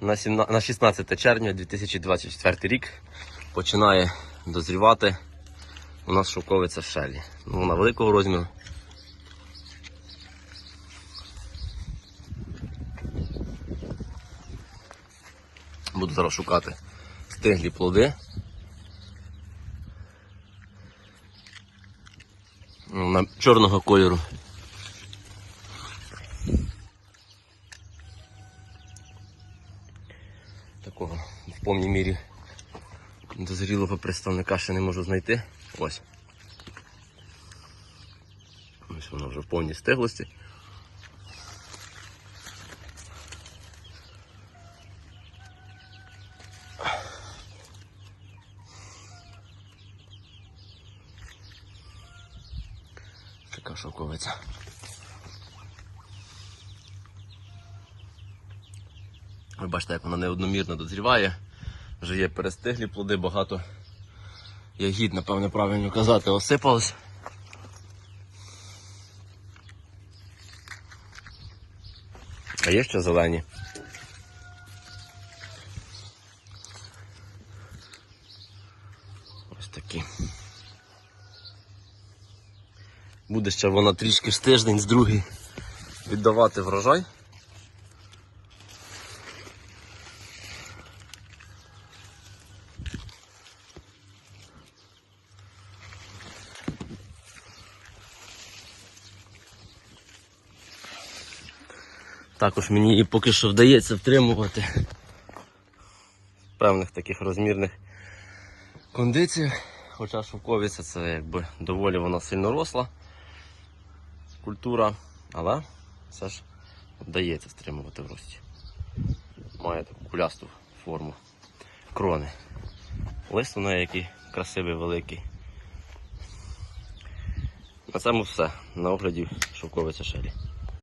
на, 17, на 16 червня 2024 рік починає дозрівати у нас шовковиця шелі. Ну, вона великого розміру. Буду зараз шукати стиглі плоди. Ну, На чорного кольору. Такого в повній мірі дозрілого представника ще не можу знайти. Ось. Ось воно вже в повній стиглості. Така шовковиця. Ви бачите, як вона неодномірно дозріває. Вже є перестиглі плоди, багато ягід, напевне, правильно казати, осипалось. А є ще зелені. Ось такі. Буде ще вона трішки ж тиждень з другий віддавати врожай. Також мені і поки що вдається втримувати в певних таких розмірних кондиціях. Хоча шовковиця це якби доволі вона сильно росла культура, але все ж вдається стримувати в рості. Має таку кулясту форму крони. Лист у неї який красивий, великий. На цьому все. На огляді шовковиця шелі.